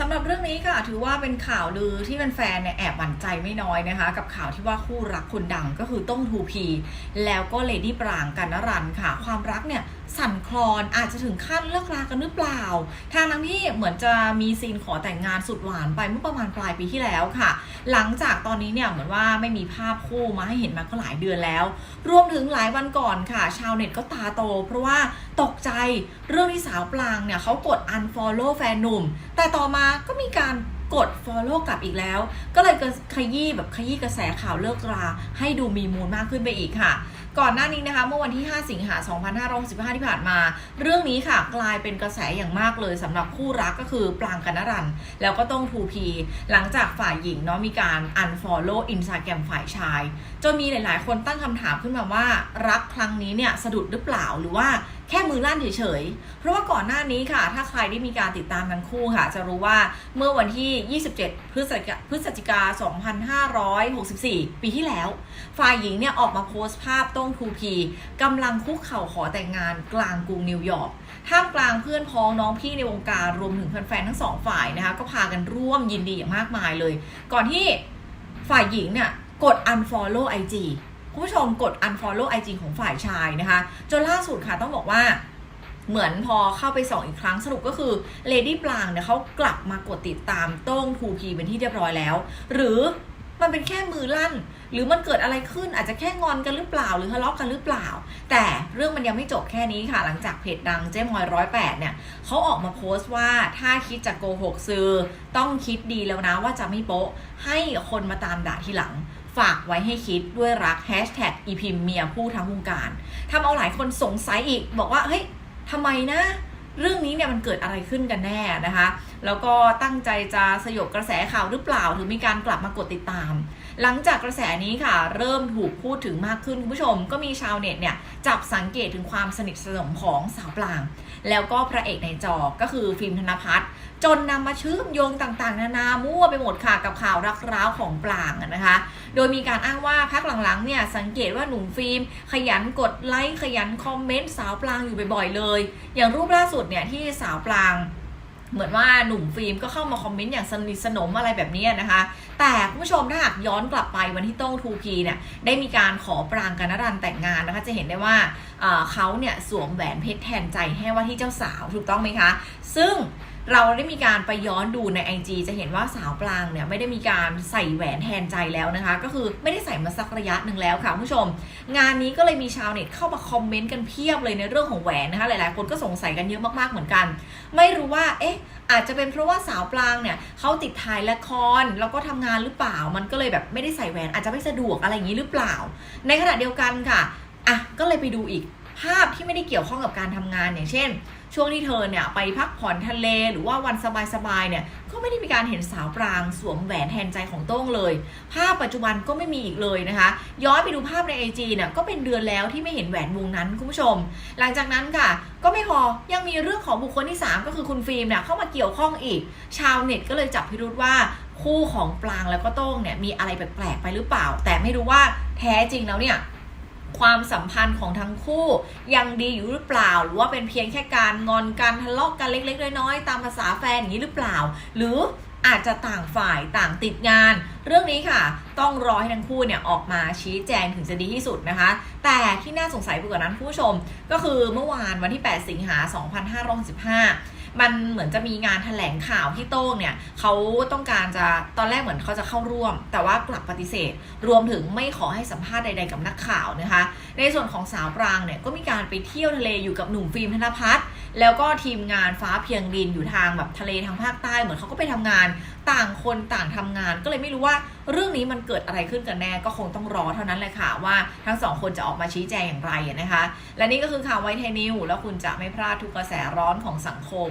สำหรับเรื่องนี้ค่ะถือว่าเป็นข่าวลือที่แฟนๆเนี่ยแอบหวั่นใจไม่น้อยนะคะ กับข่าวที่ว่าคู่รักคนดังก็คือต้องทูพี แล้วก็เลดี้ปรางกันนรันค่ะ ความรักเนี่ยสั่นคลอนอาจจะถึงขั้นเลิกรากันหรือเปล่า ทางนั้นที่เหมือนจะมีซีนขอแต่งงานสุดหวานไปเมื่อประมาณปลายปีที่แล้วค่ะ หลังจากตอนนี้เนี่ยเหมือนว่าไม่มีภาพคู่มาให้เห็นมาก็หลายเดือนแล้ว รวมถึงหลายวันก่อนค่ะ ชาวเน็ตก็ตาโต เพราะว่า ตกใจเรื่องที่สาวปลางเนี่ยเขากด unfollow แฟนหนุ่ม แต่ต่อมาก็มีการกด follow กลับอีกแล้ว ก็เลยขยี้แบบขยี้กระแสข่าวเลิกรา ให้ดูมีมูลมากขึ้นไปอีกค่ะ ก่อนหน้านี้นะคะ เมื่อวันที่ 5 สิงหา 2565 ที่ผ่านมา เรื่องนี้ค่ะกลายเป็นกระแสอย่างมากเลยสำหรับคู่รักก็คือปรางกันนรัน แล้วก็ต้องทูพี หลังจากฝ่ายหญิงเนาะมีการ unfollow Instagram ฝ่ายชาย จนมีหลาย ๆ คนตั้งคำถามขึ้นมาว่ารักครั้งนี้เนี่ยสะดุดหรือเปล่าหรือว่า แค่มือลั่นเฉยๆ เพราะว่าก่อนหน้านี้ค่ะ ถ้าใครได้มีการติดตามทั้งคู่ค่ะ จะรู้ว่าเมื่อวันที่ 27 พฤศจิกาพฤศจิกา 2564 ปีที่แล้ว ฝ่ายหญิงเนี่ยออกมาโพสต์ภาพต้งทูพีกำลังคุกเข่าขอแต่งงานกลางกรุงนิวยอร์กท่ามกลางเพื่อนพ้องน้องพี่ในวงการรวมถึงแฟนๆ ทั้งสองฝ่ายนะคะ ก็พากันร่วมยินดีอย่างมากมายเลย ก่อนที่ฝ่ายหญิงเนี่ยกด unfollow IG คุณผู้ชมกด unfollow IG ของฝ่ายชายนะคะ จนล่าสุดค่ะต้องบอกว่าเหมือนพอเข้าไปส่องอีกครั้งสรุปก็คือเลดี้ปลางเนี่ยเขากลับมากดติดตามโต้งทูพีเป็นที่เรียบร้อยแล้ว หรือมันเป็นแค่มือลั่น หรือมันเกิดอะไรขึ้นอาจจะแค่งอนกันหรือเปล่า หรือทะเลาะกันหรือเปล่า แต่เรื่องมันยังไม่จบแค่นี้ค่ะ หลังจากเพจดังเจ๊มอยร้อยแปดเนี่ยเขาออกมาโพสต์ว่าถ้าคิดจะโกหกซื้อต้องคิดดีแล้วนะว่าจะไม่โป๊ะให้คนมาตามด่าทีหลัง ฝากไว้ให้คิดด้วยรักแฮชแท็กอีพิมเมียผู้ทั้งวงการทำเอาหลายคนสงสัยอีก บอกว่าเฮ้ยทำไมนะ เรื่องนี้เนี่ยมันเกิดอะไรขึ้นกันแน่นะคะ แล้วก็ตั้งใจจะสยบกระแสข่าวหรือเปล่าถึงมีการกลับมากดติดตาม หลังจากกระแสนี้ค่ะ เริ่มถูกพูดถึงมากขึ้นคุณผู้ชม ก็มีชาวเน็ตเนี่ยจับสังเกตถึงความสนิทสนมของสาวปลาง แล้วก็พระเอกในจอก็คือฟิล์มธนพัฒน์จนนำมาเชื่อมโยงต่างๆ นานามั่วไปหมดค่ะกับข่าวรักร้าวของปลางนะคะ โดยมีการอ้างว่าพักหลังๆเนี่ยสังเกตว่าหนุ่มฟิล์ม ขยันกดไลค์ขยันคอมเมนต์สาวปลางอยู่บ่อยๆเลย อย่างรูปล่าสุดเนี่ยที่สาวปลางเหมือนว่าหนุ่มฟิล์มก็เข้ามาคอมเมนต์อย่างสนิทสนมอะไรแบบนี้นะคะ แต่คุณผู้ชมถ้าหากย้อนกลับไปวันที่ต้องทูพีเนี่ยได้มีการขอปรางกันนรันแต่งงานนะคะ จะเห็นได้ว่าเขาเนี่ยสวมแหวนเพชรแทนใจให้ว่าที่เจ้าสาวถูกต้องไหมคะ ซึ่ง เราได้มีการไปย้อนดูใน IG จะเห็นว่าสาวปลางเนี่ยไม่ได้มีการใส่แหวนแทนใจแล้วนะคะ ก็คือไม่ได้ใส่มาสักระยะหนึ่งแล้วค่ะผู้ชม งานนี้ก็เลยมีชาวเน็ตเข้ามาคอมเมนต์กันเพียบเลยในเรื่องของแหวนนะคะ หลายๆ คนก็สงสัยกันเยอะมากๆเหมือนกัน ไม่รู้ว่าเอ๊ะอาจจะเป็นเพราะว่าสาวปลางเนี่ยเขาติดถ่ายละครแล้วก็ทำงานหรือเปล่า มันก็เลยแบบไม่ได้ใส่แหวนอาจจะไม่สะดวกอะไรอย่างนี้หรือเปล่า ในขณะเดียวกันค่ะอะก็เลยไปดูอีกภาพที่ไม่ได้เกี่ยวข้องกับการทำงานอย่างเช่น ช่วงที่เธอเนี่ยไปพักผ่อนทะเลหรือว่าวันสบายๆเนี่ยก็ไม่ได้มีการเห็นสาวปรางสวมแหวนแทนใจของโต้งเลย ภาพปัจจุบันก็ไม่มีอีกเลยนะคะ ย้อนไปดูภาพในไอจีเนี่ยก็เป็นเดือนแล้วที่ไม่เห็นแหวนวงนั้นคุณผู้ชม หลังจากนั้นค่ะ ก็ไม่พอยังมีเรื่องของบุคคลที่ 3 ก็คือคุณฟิล์มเนี่ยเข้ามาเกี่ยวข้องอีก ชาวเน็ตก็เลยจับพิรุธว่าคู่ของปรางแล้วก็โต้งเนี่ยมีอะไรแปลกๆไปหรือเปล่า แต่ไม่รู้ว่าแท้จริงแล้วเนี่ย ความสัมพันธ์ของทั้งคู่ยังดีอยู่หรือเปล่า หรือว่าเป็นเพียงแค่การงอนกันทะเลาะกันเล็ก ๆ น้อยๆตามภาษาแฟนอย่างนี้หรือเปล่า หรืออาจจะต่างฝ่ายต่างติดงาน เรื่องนี้ค่ะ ต้องรอให้ทั้งคู่เนี่ยออกมาชี้แจงถึงจะดีที่สุดนะคะ แต่ที่น่าสงสัยไปกว่านั้นผู้ชม ก็คือเมื่อวานวันที่ 8 สิงหา2565 มันเหมือนจะมีงานแถลงข่าวที่โต้งเนี่ยเขาต้องการจะตอนแรกเหมือนเขาจะเข้าร่วม แต่ว่ากลับปฏิเสธ รวมถึงไม่ขอให้สัมภาษณ์ใด ๆ กับนักข่าวนะคะ ในส่วนของสาวปรางเนี่ยก็มีการไปเที่ยวทะเลอยู่กับหนุ่มฟิล์มธนพัฒน์แล้วก็ทีมงานฟ้าเพียงดินอยู่ทางแบบทะเลทางภาคใต้เหมือนเขาก็ไปทำงานต่างคนต่างทำงาน ก็เลยไม่รู้ว่าเรื่องนี้มันเกิดอะไรขึ้นกันแน่ก็คงต้องรอเท่านั้นเลยค่ะว่าทั้งสองคนจะออกมาชี้แจงอย่างไรนะคะ และนี่ก็คือข่าวไวท์ไทนิวแล้วคุณจะไม่พลาดทุกกระแสร้อนของสังคม